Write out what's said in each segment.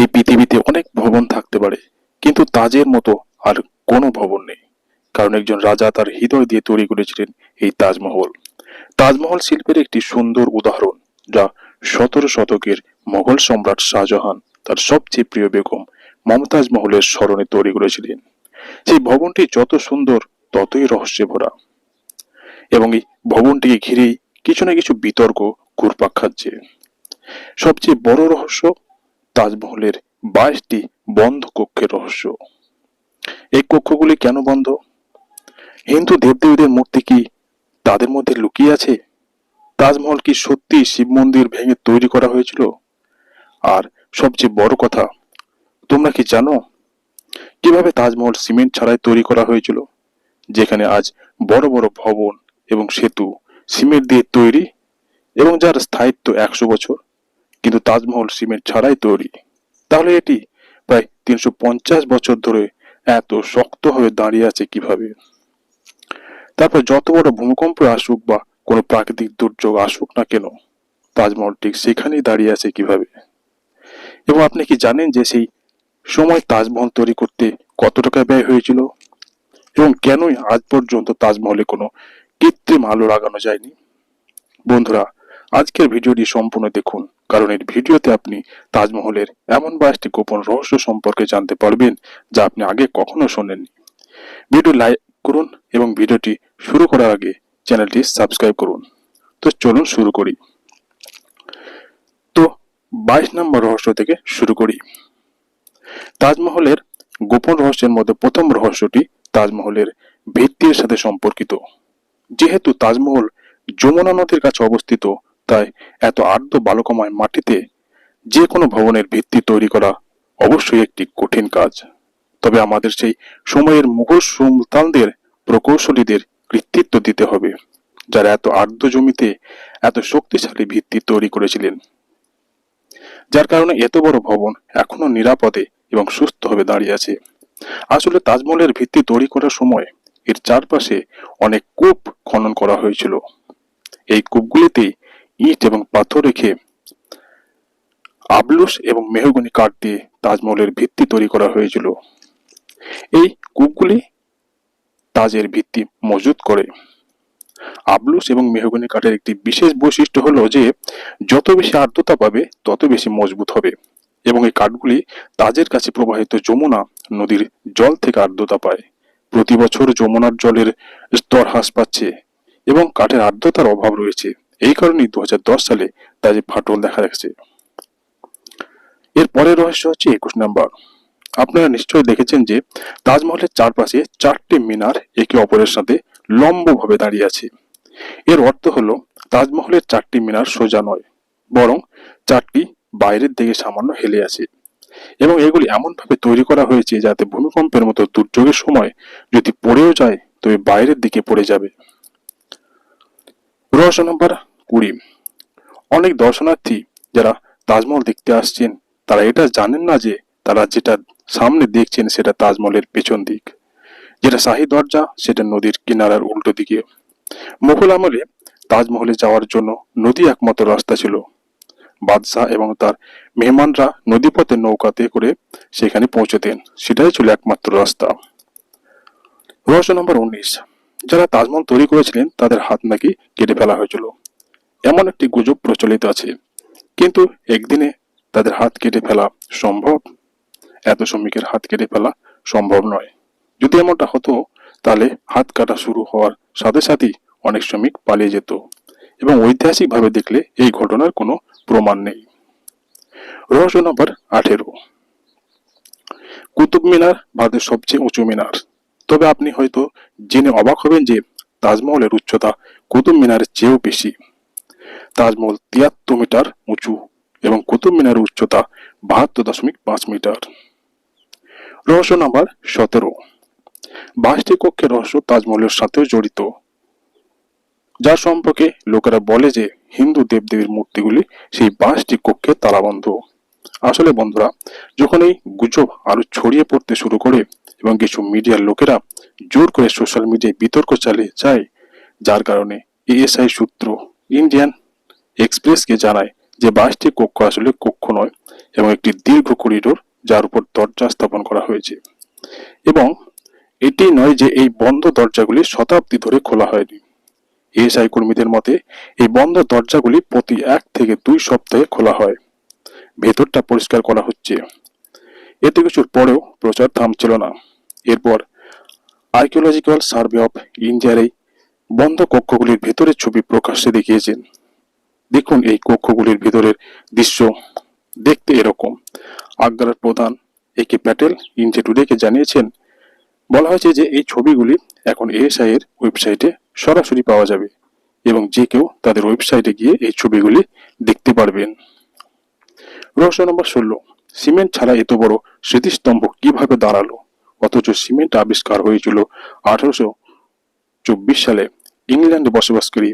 এই পৃথিবীতে অনেক ভবন থাকতে পারে, কিন্তু তাজের মতো আর কোনো ভবন নেই। কারণ একজন রাজা তার হৃদয় দিয়ে তৈরি করেছিলেন এই তাজমহল। তাজমহল শিল্পের একটি সুন্দর উদাহরণ, যা সতেরো শতকের মোগল সম্রাট শাহজাহান তার সবচেয়ে প্রিয় বেগম মমতাজ মহলের স্মরণে তৈরি করেছিলেন। সেই ভবনটি যত সুন্দর, ততই রহস্যে ভরা। এবং এই ভবনটিকে ঘিরেই কিছু না কিছু বিতর্ক ঘুরপাক খাচ্ছে। সবচেয়ে বড় রহস্য তাজমহলের বাইশটি বন্ধ কক্ষের রহস্য। এই কক্ষগুলি কেন বন্ধ? হিন্দু দেবদেবীদের মূর্তি কি তাদের মধ্যে লুকিয়ে আছে? তাজমহল কি সত্যি শিব মন্দির ভেঙে তৈরি করা হয়েছিল? আর সবচেয়ে বড় কথা, তোমরা কি জানো কীভাবে তাজমহল সিমেন্ট ছাড়াই তৈরি করা হয়েছিল, যেখানে আজ বড় বড় ভবন এবং সেতু সিমেন্ট দিয়ে তৈরি এবং যার স্থায়িত্ব একশো বছর? কিন্তু তাজমহল সিমেন্ট ছাড়াই তৈরি। তাহলে এটি প্রায় তিনশো পঞ্চাশ বছর ধরে এত শক্তভাবে দাঁড়িয়ে আছে কীভাবে? তারপর যত বড় ভূমিকম্প আসুক বা কোনো প্রাকৃতিক দুর্যোগ আসুক না কেন, তাজমহল ঠিক সেখানেই দাঁড়িয়ে আছে কীভাবে? এবং আপনি কি জানেন যে সেই সময় তাজমহল তৈরি করতে কত টাকা ব্যয় হয়েছিল? এবং কেনই আজ পর্যন্ত তাজমহলে কোনো কৃত্রিম আলো লাগানো যায়নি? বন্ধুরা, আজকের ভিডিওটি সম্পূর্ণ দেখুন। কারণ এর ভিডিওতে আপনি তাজমহলের এমন বাইশটি গোপন রহস্য সম্পর্কে জানতে পারবেন যা আপনি আগে কখনো শোনেননি। ভিডিও লাইক করুন এবং ভিডিওটি শুরু করার আগে চ্যানেলটি সাবস্ক্রাইব করুন। তো চলুন শুরু করি। তো বাইশ নম্বর রহস্য থেকে শুরু করি। তাজমহলের গোপন রহস্যের মধ্যে প্রথম রহস্যটি তাজমহলের ভিত্তির সাথে সম্পর্কিত। যেহেতু তাজমহল যমুনা নদীর কাছে অবস্থিত তাই এত আর্দ্র বালকময় মাটিতে যে কোনো ভবনের ভিত্তি তৈরি করা অবশ্যই একটি কঠিন কাজ। তবে আমাদের সেই সময়ের মুঘল সুলতানদের প্রকৌশলীদের কৃতিত্ব দিতে হবে, যারা এত আর্দ্র জমিতে এত শক্তিশালী ভিত্তি তৈরি করেছিলেন। যার কারণে এত বড় ভবন এখনও নিরাপদে এবং সুস্থভাবে দাঁড়িয়ে আছে। আসলে তাজমহলের ভিত্তি তৈরি করার সময় এর চারপাশে অনেক কূপ খনন করা হয়েছিল। এই কূপগুলিতেই ইট এবং পাথর রেখে আবলুস এবং মেহগনি কাঠ দিয়ে তাজমহলের ভিত্তি তৈরি করা হয়েছিল। এই কূপগুলি তাজের ভিত্তি মজুত করে। আবলুস এবং মেহগনি কাঠের একটি বিশেষ বৈশিষ্ট্য হলো যে, যত বেশি আর্দ্রতা পাবে, তত বেশি মজবুত হবে এবং এই কাঠগুলি তাজের কাছে প্রবাহিত যমুনা নদীর জল থেকে আর্দ্রতা পায়। প্রতি বছর যমুনার জলের স্তর হ্রাস পাচ্ছে এবং কাঠের আর্দ্রতার অভাব রয়েছে। এই কারণেই দু সালে তাজে ফাটল দেখা যাচ্ছে এর পরের রহস্য হচ্ছে একুশ নাম্বার। আপনারা নিশ্চয়ই দেখেছেন যে তাজমহলের চারপাশে চারটি মিনার একে অপরের সাথে লম্বভাবে দাঁড়িয়ে আছে। এর অর্থ হলো তাজমহলের চারটি মিনার সোজা নয়, বরং চারটি বাইরের দিকে সামান্য হেলে আছে। এবং এগুলি এমনভাবে তৈরি করা হয়েছে যাতে ভূমিকম্পের মতো দুর্যোগের সময় যদি পড়েও যায়, তবে বাইরের দিকে পড়ে যাবে। রহস্য নম্বর কুড়ি। অনেক দর্শনার্থী যারা তাজমহল দেখতে আসছেন, তারা এটা জানেন না যে তারা যেটা সামনে দেখছেন সেটা তাজমহলের পেছন দিক। যেটা শাহী দরজা, সেটা নদীর কিনারার উল্টো দিকে। মুঘল আমলে তাজমহলে যাওয়ার জন্য নদী একমাত্র রাস্তা ছিল। বাদশাহ এবং তার মেহমানরা নদীপথে নৌকাতে করে সেখানে পৌঁছতেন। সেটাই ছিল একমাত্র রাস্তা। রহস্য নম্বর উনিশ। যারা তাজমহল তৈরি করেছিলেন, তাদের হাত নাকি কেটে ফেলা হয়েছিল। এমন একটি গুজব প্রচলিত আছে। কিন্তু একদিনে তাদের হাত কেটে ফেলা সম্ভব? এত শ্রমিকের হাত কেটে ফেলা সম্ভব নয়। যদি এমনটা হতো, তাহলে হাত কাটা শুরু হওয়ার সাথে সাথেই অনেক শ্রমিক পালিয়ে যেত এবং ঐতিহাসিকভাবে দেখলে এই ঘটনার কোনো প্রমাণ নেই। রহস্য নম্বর আঠেরো। কুতুব মিনার ভারতের সবচেয়ে উঁচু মিনার। তবে আপনি হয়তো জেনে অবাক হবেন যে তাজমহলের উচ্চতা কুতুব মিনারের চেয়েও বেশি। তাজমহল তিয়াত্তর মিটার উঁচু এবং কুতুব মিনারের উচ্চতা বাহাত্তর দশমিক পাঁচ মিটার। রহস্য নাম্বার সতেরো। বাইশটি কক্ষের রহস্য তাজমহলের সাথেও জড়িত। যার সম্পর্কে লোকেরা বলে যে হিন্দু দেবদেবীর মূর্তিগুলি সেই বাইশটি কক্ষে তালাবন্ধ। আসলে বন্ধুরা, যখন এই গুজব আরও ছড়িয়ে পড়তে শুরু করে এবং কিছু মিডিয়ার লোকেরা জোর করে সোশ্যাল মিডিয়ায় বিতর্ক চালিয়ে যায়, যার কারণে এএসআই সূত্র, ইন্ডিয়ান এক্সপ্রেসকে জানায় যে বাইশটি কক্ষ আসলে কক্ষ নয় এবং একটি দীর্ঘ করিডোর যার উপর দরজা স্থাপন করা হয়েছে। এবং এটি নয় যে এই বন্ধ দরজাগুলি শতাব্দী ধরে খোলা হয়নি। এএসআই কর্মীদের মতে, এই বন্ধ দরজাগুলি প্রতি এক থেকে দুই সপ্তাহে খোলা হয়। ভেতরটা পরিষ্কার করা হচ্ছে। এত কিছুর পরেও প্রচার থামছিল না। এরপর আর্কিওলজিক্যাল সার্ভে অফ ইন্ডিয়ার এই বন্ধ কক্ষগুলির ভেতরের ছবি প্রকাশ্যে দেখিয়েছেন। দেখুন এই কক্ষগুলির ভেতরের দৃশ্য দেখতে এরকম। আগ্রার প্রধান এ কে প্যাটেল ইন্ডিয়া টুডেকে জানিয়েছেন, বলা হয়েছে যে এই ছবিগুলি এখন এএসআই এর ওয়েবসাইটে সরাসরি পাওয়া যাবে এবং যে কেউ তাদের ওয়েবসাইটে গিয়ে এই ছবিগুলি দেখতে পারবেন। রহস্য নম্বর ষোলো, সিমেন্ট ছাড়া এত বড় স্মৃতিস্তম্ভ কীভাবে দাঁড়াল? অথচ সিমেন্ট আবিষ্কার হয়েছিল আঠারোশো চব্বিশ সালে, ইংল্যান্ডে বসবাসকারী।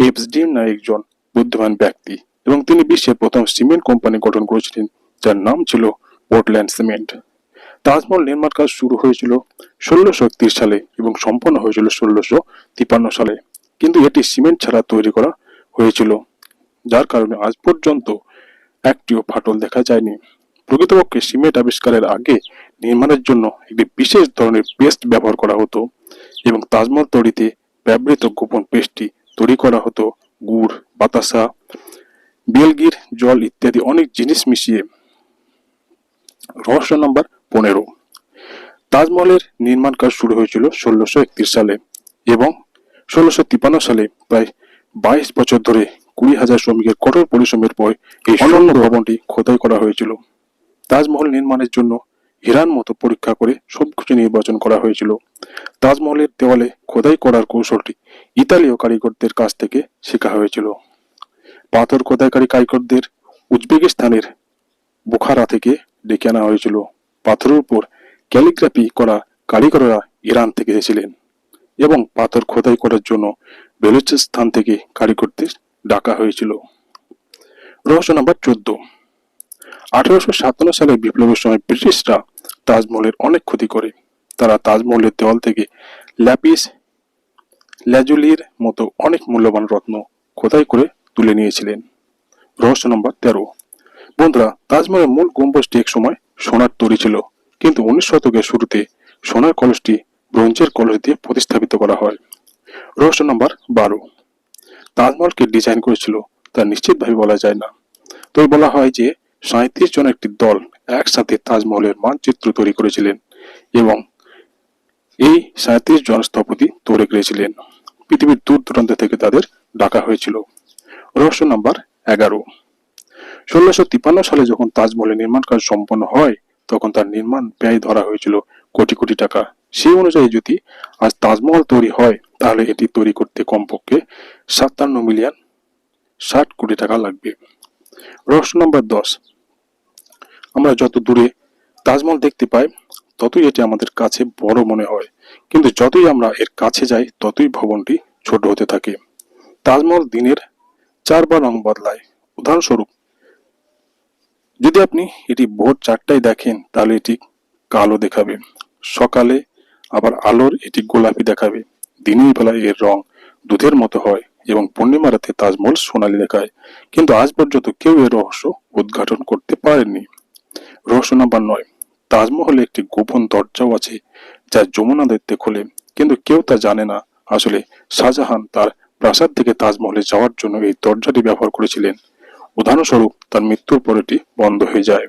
এফসডিএম নামে একজন বুদ্ধিমান ব্যক্তি এবং তিনি বিশ্বের প্রথম সিমেন্ট কোম্পানি গঠন করেছিলেন, যার নাম ছিল পোর্টল্যান্ড সিমেন্ট। তাজমহল নির্মাণ কাজ শুরু হয়েছিল ষোলোশো সালে এবং সম্পন্ন হয়েছিল ষোলোশো তিপ্পান্ন সালে। কিন্তু এটি সিমেন্ট ছাড়া তৈরি করা হয়েছিল, যার কারণে আজ পর্যন্ত একটিও ফাটল দেখা যায়নি। প্রকৃতপক্ষে সিমেন্ট আবিষ্কারের আগে নির্মাণের জন্য একটি বিশেষ ধরনের পেস্ট ব্যবহার করা হতো এবং তাজমহল তৈরিতে ব্যবহৃত গোপন পেস্টটি তৈরি করা হতো। গুড় বাতাসা বেলগির জল ইত্যাদি অনেক জিনিস মিশিয়ে রহস্য নাম্বার পনেরো। তাজমহলের নির্মাণ কাজ শুরু হয়েছিল ষোলোশো একত্রিশ সালে এবং ষোলোশো তিপ্পান্ন সালে প্রায় বাইশ বছর ধরে কুড়ি হাজার শ্রমিকের কঠোর পরিশ্রমের পর এই অনন্য ভবনটি খোদাই করা হয়েছিল। তাজমহল নির্মাণের জন্য হিরান মতো পরীক্ষা করে সবকিছু নির্বাচন করা হয়েছিল। তাজমহলের দেওয়ালে খোদাই করার কৌশলটি ইতালীয় কারিগরদের কাছ থেকে শেখা হয়েছিল। পাথর খোদাইকারী কারিগরদের উজবেকিস্তানের বুখারা থেকে ডেকে আনা হয়েছিল। পাথরের উপর ক্যালিগ্রাফি করা কারিগররা ইরান থেকে এসেছিলেন এবং পাথর খোদাই করার জন্য বেলুচিস্তান থেকে কারিগরদের ডাকা হয়েছিল। রহস্য নাম্বার চোদ্দ। আঠারোশো সাতান্ন সালে বিপ্লবের সময় ব্রিটিশরা তাজমহলের অনেক ক্ষতি করে। তারা তাজমহলের দেওয়াল থেকে ল্যাপিস, ল্যাজুলির মতো অনেক মূল্যবান রত্ন খোদাই করে তুলে নিয়েছিলেন? রহস্য নম্বর তেরো। বন্ধুরা, তাজমহলের মূল গম্বুজটি এক সময় সোনার তৈরি ছিল, কিন্তু উনিশ শতকের শুরুতে সোনার কলসটি ব্রোঞ্জের কলস দিয়ে প্রতিস্থাপিত করা হয়। রহস্য নম্বর বারো। তাজমহলকে ডিজাইন করেছিল তা নিশ্চিতভাবে বলা যায় না। তবে বলা হয় যে সাঁত্রিশ জন একটি দল একসাথে তাজমহলের মানচিত্র তৈরি করেছিলেন এবং এই সাঁত্রিশ জন স্থপতি তৈরি করেছিলেন। পৃথিবীর দূর দূরান্ত থেকে তাদের ডাকা হয়েছিল। রহস্য নাম্বার এগারো। ষোলোশো তিপ্পান্ন সালে যখন তাজমহলের নির্মাণ কাজ সম্পন্ন হয়, তখন তার নির্মাণ ব্যয় ধরা হয়েছিল কোটি কোটি টাকা। সেই অনুযায়ী যদি আজ তাজমহল তৈরি হয়, তাহলে এটি তৈরি করতে কমপক্ষে সাতান্ন মিলিয়ন ষাট কোটি টাকা লাগবে। রহস্য নম্বর দশ। আমরা যত দূরে তাজমহল দেখতে পাই, ততই এটি আমাদের কাছে বড় মনে হয়। কিন্তু যতই আমরা এর কাছে যাই, ততই ভবনটি ছোট হতে থাকে। তাজমহল দিনের চারবার রং বদলায়। উদাহরণস্বরূপ, যদি আপনি এটি ভোর চারটায় দেখেন, তাহলে এটি কালো দেখাবে। সকালে আবার আলোর এটি গোলাপি দেখাবে। দিনের বেলায় এর রং দুধের মতো হয় এবং পূর্ণিমা রাতে তাজমহল সোনালি দেখায়। কিন্তু আজ পর্যন্ত কেউ এর রহস্য উদ্ঘাটন করতে পারেনি রহস্য নাম্বার নয় তাজমহলে একটি গোপন দরজাও আছে যা যমুনা দেখতে খোলে, কিন্তু কেউ তা জানে না। আসলে শাহজাহান তার প্রাসাদ থেকে তাজমহলে যাওয়ার জন্য এই দরজাটি ব্যবহার করেছিলেন। উদাহরণস্বরূপ, তার মৃত্যুর পর এটি বন্ধ হয়ে যায়।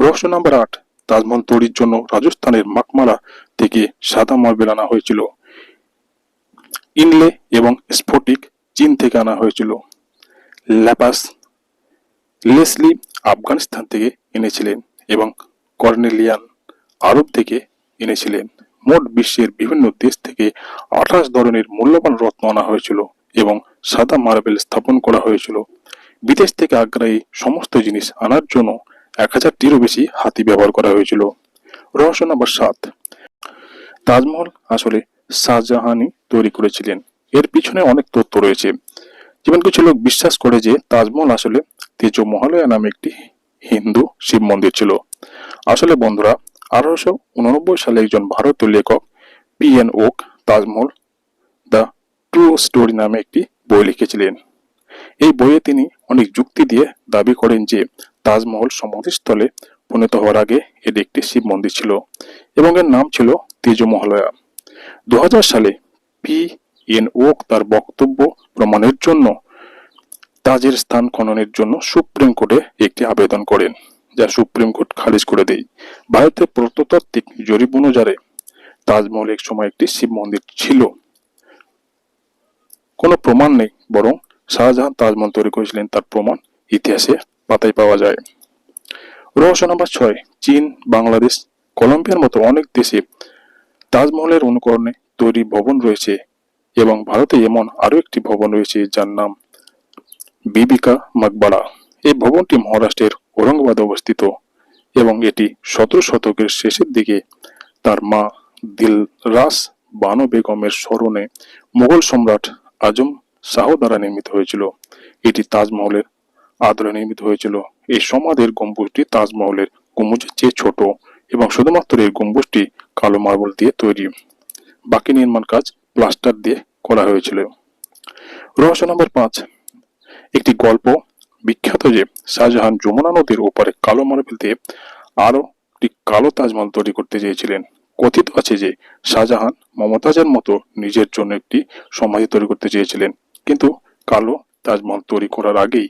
রহস্য নাম্বার আট, তাজমহল তৈরির জন্য রাজস্থানের মাকমারা থেকে সাদা মার্বেল আনা হয়েছিল। ইনলে এবং স্ফটিক চীন থেকে আনা হয়েছিল। ল্যাপাস, লেসলি, আফগানিস্তান থেকে এনেছিলেন এবং কর্নেলিয়ান আরব থেকে এনেছিলেন। মোট বিশ্বের বিভিন্ন দেশ থেকে আঠাশ ধরনের মূল্যবান রত্ন আনা হয়েছিল এবং সাদা মার্বেল স্থাপন করা হয়েছিল। বিদেশ থেকে আগ্রায়ী সমস্ত জিনিস আনার জন্য এক হাজারটিরও বেশি হাতি ব্যবহার করা হয়েছিল। রহস্য নম্বর সাত। তাজমহল আসলে শাহজাহানই তৈরি করেছিলেন। এর পিছনে অনেক তথ্য রয়েছে। যেমন কিছু লোক বিশ্বাস করে যে তাজমহল আসলে তেজ মহালয়া নামে একটি হিন্দু শিব মন্দির ছিল। আসলে বন্ধুরা, আঠারোশো উননব্বই সালে একজন ভারতীয় লেখক P N Oak Taj Mahal the true story নামে একটি বই লিখেছিলেন। এই বইয়ে তিনি অনেক যুক্তি দিয়ে দাবি করেন যে, তাজমহল সমাধিস্থলে পরিণত হওয়ার আগে এটি একটি শিব মন্দির ছিল এবং এর নাম ছিল তেজমহলয়া। দু সালে পি এন ওক তার বক্তব্য প্রমাণের জন্য তাজের স্থান খননের জন্য সুপ্রিম কোর্টে একটি আবেদন করেন, যা সুপ্রিম কোর্ট খারিজ করে দেয়। ভারতের প্রত্নতাত্ত্বিক জরিপ অনুযায়ী, তাজমহল এক সময় একটি শিব মন্দির ছিল। কোনো প্রমাণ নেই, বরং শাহজাহান তাজমহল তৈরি করেছিলেন, তার প্রমাণ ইতিহাসে পাতায় পাওয়া যায়। রহস্য নম্বর ছয়, চীন, বাংলাদেশ, কলম্বিয়ার মতো অনেক দেশে তাজমহলের অনুকরণে তৈরি ভবন রয়েছে এবং ভারতে এমন আরও একটি ভবন রয়েছে যার নাম বিবিকা মাকবাড়া এই ভবনটি মহারাষ্ট্রের ঔরঙ্গাবাদে অবস্থিত এবং এটি সতেরো শতকের শেষের দিকে তার মা দিলরাস বানু বেগমের স্মরণে মুঘল সম্রাট আজম শাহ দ্বারা নির্মিত হয়েছিল। এটি তাজমহলের আদলে নির্মিত হয়েছিল। এই সমাধির গম্বুজটি তাজমহলের গম্বুজের চেয়ে ছোট এবং শুধুমাত্র এই গম্বুজটি কালো মার্বল দিয়ে তৈরি। বাকি নির্মাণ কাজ প্লাস্টার দিয়ে করা হয়েছিল। রহস্য নম্বর পাঁচ। একটি গল্প বিখ্যাত যে শাহজাহান যমুনা নদীর ওপারে কালো মার্বেল দিয়ে আরও একটি কালো তাজমহল তৈরি করতে চেয়েছিলেন। কথিত আছে যে শাহজাহান মমতাজের মতো নিজের জন্য একটি সমাধি তৈরি করতে চেয়েছিলেন। কিন্তু কালো তাজমহল তৈরি করার আগেই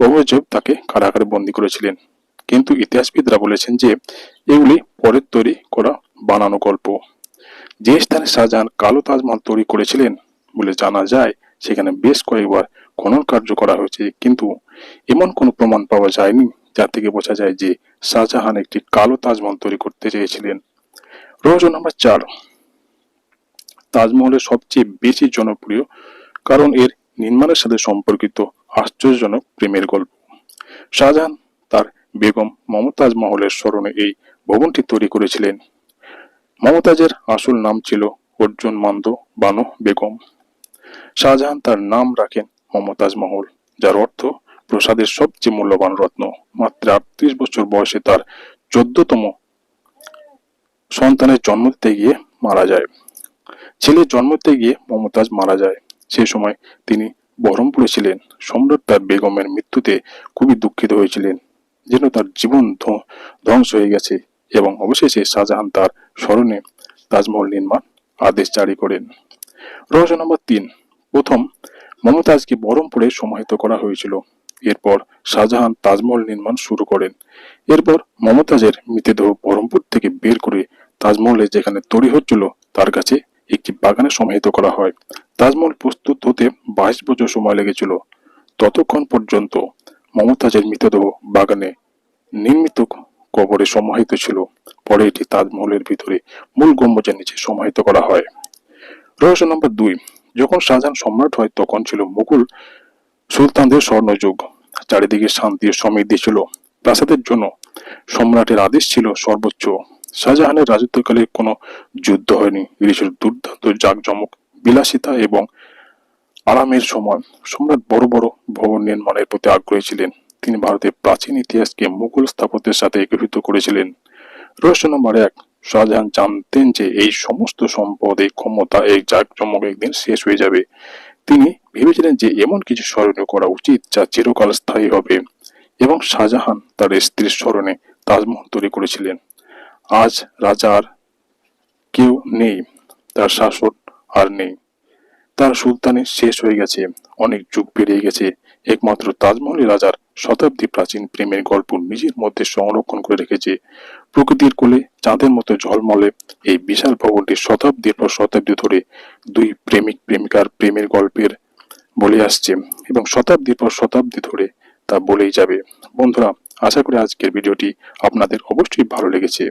ঔরঙ্গজেব তাকে কারাগারে বন্দি করেছিলেন। কিন্তু ইতিহাসবিদরা বলেছেন যে এগুলি পরের তৈরি করা বানানো গল্প। যে স্থানে শাহজাহান কালো তাজমহল তৈরি করেছিলেন বলে জানা যায় সেখানে বেশ কয়েকবার খনন কার্য করা হয়েছে, কিন্তু এমন কোনো প্রমাণ পাওয়া যায়নি যা থেকে বোঝা যায় যে শাহজাহান একটি কালো তাজমহল তৈরি করতে চেয়েছিলেন। রহস্য নম্বর চার। তাজমহলের সবচেয়ে বেশি জনপ্রিয় কারণ এর নির্মাণের সাথে সম্পর্কিত আশ্চর্যজনক প্রেমের গল্প। শাহজাহান তার বেগম মমতাজ মহলের স্মরণে এই ভবনটি তৈরি করেছিলেন। মমতাজের আসল নাম ছিল অর্জুন মান্দ বানু বেগম। শাহজাহান তার নাম রাখেন মমতাজ মহল যার অর্থ প্রসাদের সবচেয়ে মূল্যবান রত্ন। মাত্র আটত্রিশ বছর বয়সে তার চোদ্দতম সন্তানের জন্ম দিতে গিয়ে মারা যায়। ছেলের জন্ম দিতে গিয়ে মমতাজ মারা যায়। সে সময় তিনি বহরমপুরে ছিলেন। সম্রাট তার বেগমের মৃত্যুতে খুবই দুঃখিত হয়েছিলেন, যেন তার জীবন ধ্ব- ধ্বংস হয়ে গেছে এবং অবশেষে শাহজাহান তার স্মরণে তাজমহল নির্মাণ আদেশ জারি করেন। রহস্য নম্বর তিন প্রথম মমতাজকে বহরমপুরে সমাহিত করা হয়েছিল। এরপর শাহজাহান তাজমহল নির্মাণ শুরু করেন। এরপর মমতাজের মৃতদেহ বহরমপুর থেকে বের করে তাজমহলে যেখানে তৈরি হচ্ছিল, তার কাছে একটি বাগানে সমাহিত করা হয়। তাজমহল প্রস্তুত হতে বাইশ বছর সময় লেগেছিল। ততক্ষণ পর্যন্ত মমতাজের মৃতদেহ বাগানে নির্মিত কবরে সমাহিত ছিল। পরে এটি তাজমহলের ভিতরে মূল গম্বুজের নিচে সমাহিত করা হয়। রহস্য নম্বর দুই। যখন শাহজাহান সম্রাট হয়, তখন ছিল মুঘল সুলতানদের স্বর্ণযুগ। চারিদিকে শান্তি সমৃদ্ধি ছিল। প্রাসাদের জন্য সম্রাটের আদেশ ছিল সর্বোচ্চ। শাহজাহানের রাজত্বকালে কোনো যুদ্ধ হয়নি। ছিল দুর্দান্ত জাঁকজমক, বিলাসিতা এবং আরামের সময়। সম্রাট বড় বড় ভবন নির্মাণের প্রতি আগ্রহী ছিলেন। তিনি ভারতের প্রাচীন ইতিহাসকে মুঘল স্থাপত্যের সাথে একীভূত করেছিলেন। রহস্য নম্বর এক শাহজাহান জানতেন যে এই সমস্ত সম্পদ এই ক্ষমতা এই জাঁকজমক একদিন শেষ হয়ে যাবে। তিনি ভেবেছিলেন যে এমন কিছু স্মরণীয় করা উচিত যা চিরকাল স্থায়ী হবে এবং শাহজাহান তার স্ত্রীর স্মরণে তাজমহল তৈরি করেছিলেন। আজ রাজার কেউ নেই, তার শাসন আর নেই। তার সুলতানি শেষ হয়ে গেছে। অনেক যুগ পেরিয়ে গেছে। একমাত্র তাজমহলের রাজার শতাব্দী প্রাচীন প্রেমের গল্প নিজের মধ্যে সংরক্ষণ করে রেখেছে। প্রকৃতির কোলে চাঁদের মতো ঝলমলে এই বিশাল ভবনটি শতাব্দীর পর শতাব্দী ধরে দুই প্রেমিক প্রেমিকার প্রেমের গল্পের বলে আসছে এবং শতাব্দীর পর শতাব্দী ধরে তা বলেই যাবে। বন্ধুরা, আশা করি আজকের ভিডিওটি আপনাদের অবশ্যই ভালো লেগেছে।